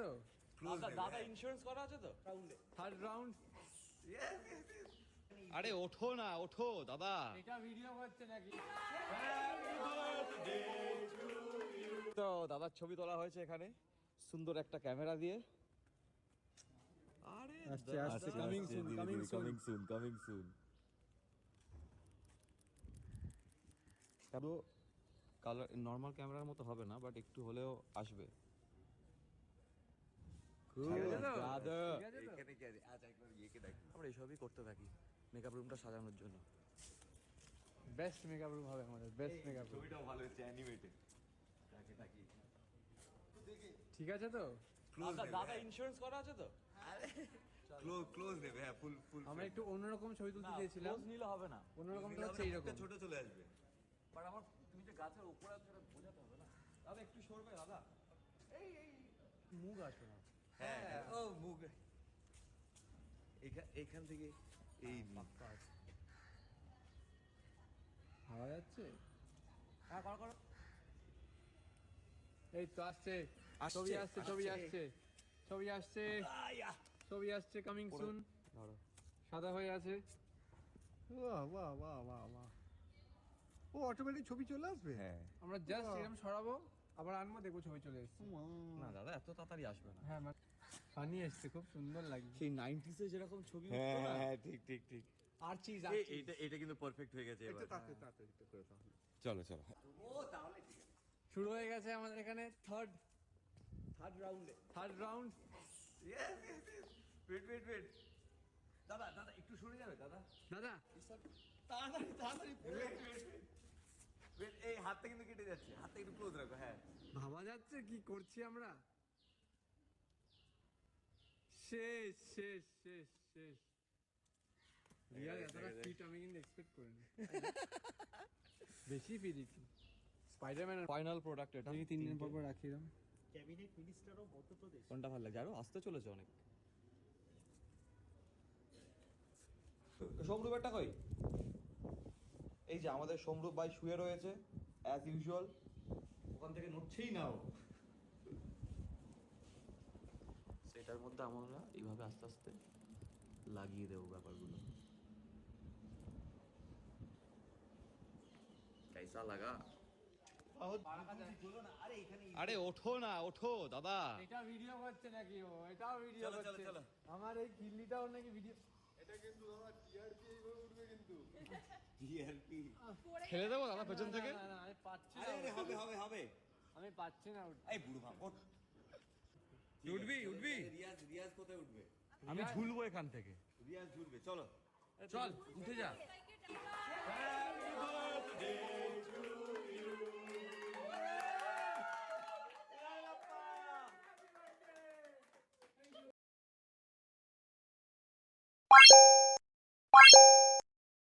তো? Third round আরে ওঠো না ওঠো দাদা। তো দাদার ছবি তোলা হয়েছে এখানে। সুন্দর একটা ক্যামেরা দিয়ে। আরে সুন কালো নর্মাল ক্যামেরার মতো হবে না বাট একটু হলেও আসবে। আমরা এসবই করতে থাকি মেকআপ রুমটা সাজানোর জন্য। বেস্ট মেকআপ রুম হবে আমাদের বেস্ট মেকআপ রুম ছবিটাও ভালো হচ্ছে অ্যানিমেটেড ঠিক আছে তো? দাদা ইন্স্যুরেন্স করা আছে তো? ক্লোজ ক্লোজ নেবে হ্যাঁ ফুল ফুল আমরা একটু অন্যরকম ছবি তুলতে চেয়েছিলাম। ক্লোজ নিলে হবে না। অন্যরকম হচ্ছে এইরকম ছোট চলে আসবে। বাট আমার তুমি যে গাছের উপরে সেটা বোঝাতে হবে না। দাদা একটু সরবে দাদা। এই মুখ আসবে না। হ্যাঁ ও মুখ। এখান থেকে এই হাওয়া যাচ্ছে? হ্যাঁ করো করো। এই তো আসছে। ছবি আসছে ছবি আসছে। ছবি আসছে। ছবি আসছে কামিং সুন ধরো। সাদা হয়ে আছে। বাহ বাহ বাহ বাহ বাহ। ও অটোমেটিক ছবি চলে আসবে? হ্যাঁ। আমরা জাস্ট এরকম সরাবো। আবার আনব দেখব ছবি চলে এসছে। না দাদা এত তাড়াতাড়ি আসবে না। হ্যাঁ ফানি এসছে খুব সুন্দর লাগে সেই নাইনটিসে যেরকম ছবি হ্যাঁ হ্যাঁ ঠিক ঠিক ঠিক। আর চিজ এ- এইটা এটা কিন্তু পারফেক্ট হয়ে গেছে এবার। তাহলে চলো চলো। শুরু হয়ে গেছে আমাদের এখানে থার্ড থার্ড রাউন্ডে third round wait wait wait দাদা দাদা একটু সরে যাবে দাদা? দাদা। তাড়াতাড়ি তাড়াতাড়ি। এই হাতটা কিন্তু কেটে যাচ্ছে। হাতটা একটু ক্লোজ রাখো হ্যাঁ। ভাবা যাচ্ছে কি করছি আমরা? শেষ শেষ শেষ শেষ। রিয়াল এতটা ফিট আমি কিন্তু এক্সপেক্ট করিনি। বেশি ফিট একটু স্পাইডারম্যান ফাইনাল প্রোডাক্ট এটা। আমি তিন দিন পর পর রাখি এরম। ক্যাবিনেট মিনিস্টার অফ মধ্যপ্রদেশ কোনটা ভালো লাগে? আরও আসতে চলেছে অনেক। সোমরূপ একটা কই? এই যে আমাদের সমরূপ ভাই শুয়ে রয়েছে অ্যাজ ইউজুয়াল ওখান থেকে নড়ছেই না ও। সেটার মধ্যে আমরা এইভাবে আস্তে আস্তে লাগিয়ে দেবো ব্যাপারগুলো। কাইসা লাগা। আরে ওঠো না ওঠো দাদা। এটা ভিডিও করছে নাকি ও? এটাও ভিডিও করছে। আমার এই কিল্লিটাও নাকি ভিডিও এটা কিন্তু আমার টিআরপি টিআরপি ফেলে দেবো দাদা পেছন থেকে? আমি পাচ্ছি আরে হবে হবে হবে। আমি পাচ্ছি না এই বুড়ো ভাব উঠবি উঠবি? রিয়াজ রিয়াজ কোথায় উঠবে? আমি ঝুলবো এখান থেকে। রিয়াজ ঝুলবে চলো। চল উঠে যা।